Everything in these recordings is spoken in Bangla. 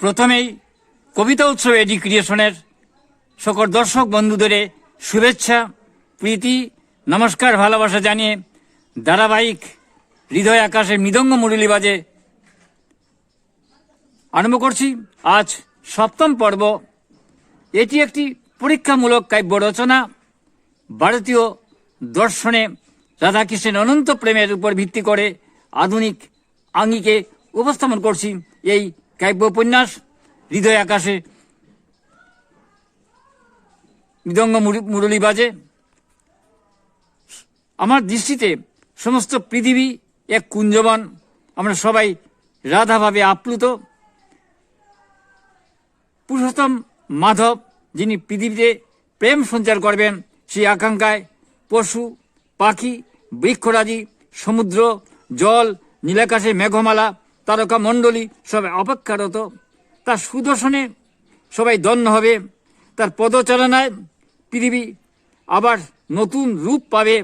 প্রথমেই কবিতা উৎসব এডি ক্রিয়েশনের সকল দর্শক বন্ধুদের শুভেচ্ছা, প্রীতি, নমস্কার, ভালোবাসা জানিয়ে ধারাবাহিক হৃদয় আকাশে মৃদঙ্গ মুরলী বাজে আরম্ভ করছি আজ সপ্তম পর্ব। এটি একটি পরীক্ষামূলক কাব্য রচনা। ভারতীয় দর্শনে রাধাকৃষ্ণের অনন্ত প্রেমের উপর ভিত্তি করে আধুনিক আঙ্গিকে উপস্থাপন করছি এই কাব্য উপন্যাস, হৃদয় আকাশে। মৃদঙ্গ মুর- মুরলী বাজে। আমার দৃষ্টিতে সমস্ত পৃথিবী এক কুঞ্জবন। আমরা সবাই রাধাভাবে আপ্লুত। পুরুষোত্তম মাধব, যিনি পৃথিবীতে প্রেম সঞ্চার করবেন, সেই আকাঙ্ক্ষায় পশু, পাখি, বৃক্ষরাজি, সমুদ্র, জল, নীলাকাশে মেঘমালা তারকা মণ্ডলী সবাই অপেক্ষারত। তার সুদর্শনে সবাই দন্য হবে। তার পদচারণায় পৃথিবী আবার নতুন রূপ পাবে।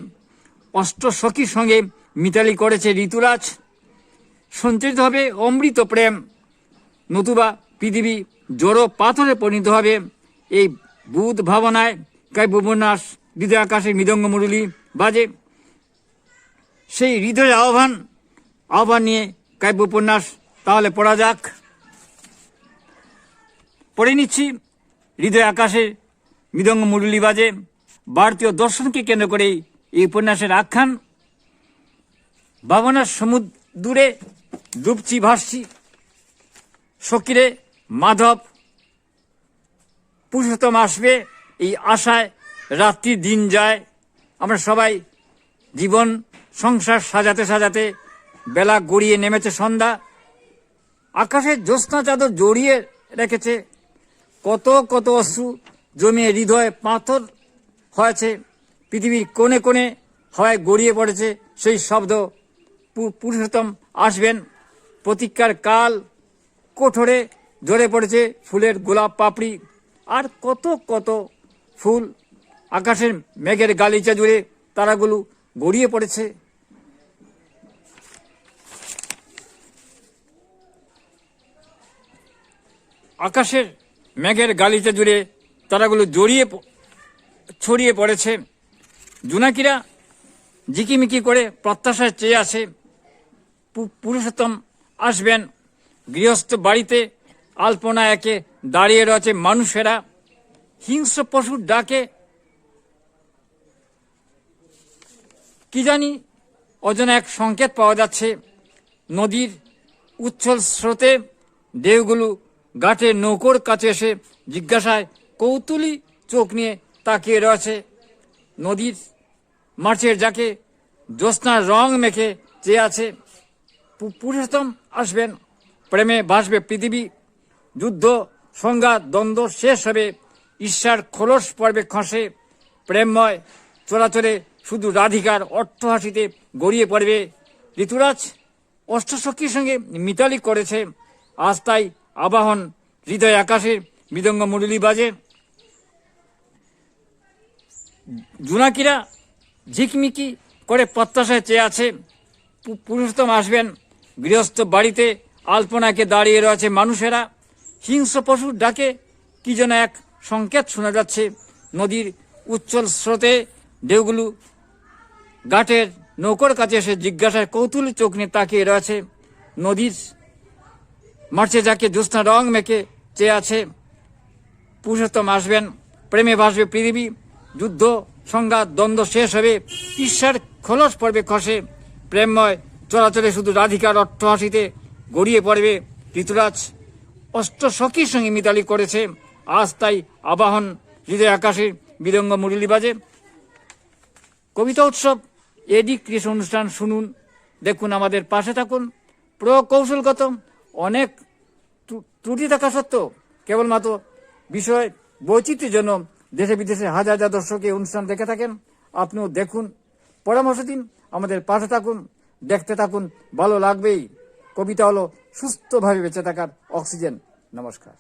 অষ্টসখীর সঙ্গে মিতালি করেছে ঋতুরাজ। সঞ্চারিত হবে অমৃত প্রেম। নতুবা পৃথিবী জড়ো পাথরে পরিণত হবে। এই বুধ ভাবনায় কাব্যবন্যাস হৃদয় আকাশে মৃদঙ্গ মুরলী বাজে। সেই হৃদয় আহ্বান আহ্বান নিয়ে কাব্য উপন্যাস তাহলে পড়া যাক। পড়ে নিচ্ছি। হৃদয় আকাশে মৃদঙ্গ মুরলী বাজে। ভারতীয় দর্শনকে কেন্দ্র করে এই উপন্যাসের আখ্যান। ভাবনার সমুদ্রে ডুবছি, ভাসছি। সকিরে মাধব পুরুষোত্তম আসবে। এই আশায় রাত্রি দিন যায়। আমরা সবাই জীবন, সংসার সাজাতে সাজাতে বেলা গড়িয়ে নেমেছে সন্ধ্যা। আকাশে জ্যোৎস্না চাদর জড়িয়ে রেখেছে। কত কত অশ্রু জমিয়ে হৃদয়ে পাথর হয়েছে। পৃথিবীর কোণে কোণে হাওয়ায় গড়িয়ে পড়েছে সেই শব্দ। পুরুষোত্তম আসবেন। প্রতীক্ষার কাল কোঠরে ঝরে পড়েছে ফুলের গোলাপ পাপড়ি। আর কত কত ফুল আকাশের মেঘের গালিচা জুড়ে তারাগুলো গড়িয়ে পড়েছে। আকাশের মেঘের গালিতে জুড়ে তারাগুলো জড়িয়ে ছড়িয়ে পড়েছে। জোনাকিরা ঝিকিমিকি করে প্রত্যাশায় চেয়ে পু- পুরুষোত্তম আসবেন। গৃহস্থ বাড়িতে আলপনা একে দাঁড়িয়ে রয়েছে মানুষেরা। হিংস্র পশুর ডাকে কি জানি অজানা এক সংকেত পাওয়া যাচ্ছে। নদীর উচ্ছল স্রোতে ঢেউগুলো গাটের নৌকোর কাছে এসে জিজ্ঞাসায়, কৌতুলি চোখ নিয়ে তাকিয়ে রয়েছে। নদীর মাছের যাকে জ্যোৎস্নার রং মেখে চেয়ে আছে। পুরুষোত্তম আসবেন। প্রেমে ভাসবে পৃথিবী। যুদ্ধ সংঘাত দ্বন্দ্ব শেষ হবে। ঈশ্বর খোলস পর্বে খসে। প্রেমময় চলাচলে শুধু রাধিকার অট্টহাসিতে গড়িয়ে পড়বে। ঋতুরাজ অষ্টসখীর সঙ্গে মিতালি করেছে। আজ তাই আবাহন হৃদয় আকাশে, মৃদঙ্গ মুরলী বাজে। জুনাকিরা ঝিকমিকি করে প্রত্যাশায় চেয়ে আছে। পুরুষোত্তম আসবেন, গৃহস্থ বাড়িতে আলপনাকে দাঁড়িয়ে রয়েছে মানুষেরা। হিংস্র পশুর ডাকে কি যেন এক সংকেত শোনা যাচ্ছে। নদীর উচ্ছল স্রোতে ঢেউগুলো ঘাটের নৌকোর কাছে এসে জিজ্ঞাসায় কৌতূহলী চোখ নিয়ে তাকিয়ে রয়েছে। নদীর মার্চে যাকে জ্যোৎস্না রং মেখে চেয়ে আছে। পুরুষোত্তম আসবেন, প্রেমে ভাসবে পৃথিবী, যুদ্ধ, সংঘাত, দ্বন্দ্ব শেষ হবে, ঈশ্বর খোলস পড়বে খসে। প্রেমময় চলাচলে শুধু রাধিকার অট্টহাসিতে গড়িয়ে পড়বে। ঋতুরাজ অষ্টসখীর সঙ্গে মিতালি করেছে, আজ তাই আবাহন হৃদয় আকাশে বিদঙ্গ মুরলী বাজে। কবিতা উৎসব এডি ক্রিয়েশন অনুষ্ঠান শুনুন, দেখুন আমাদের পাশে থাকুন। প্রকৌশলগত অনেক ত্রুটি থাকা সত্ত্বেও কেবলমাত্র বিষয় বৈচিত্র্যের জন্য দেশে বিদেশে হাজার হাজার দর্শক এই অনুষ্ঠান দেখে থাকেন। আপনিও দেখুন, পরামর্শ দিন, আমাদের পাশে থাকুন, দেখতে থাকুন, ভালো লাগবেই। কবিতা হলো সুস্থভাবে বেঁচে থাকার অক্সিজেন। নমস্কার।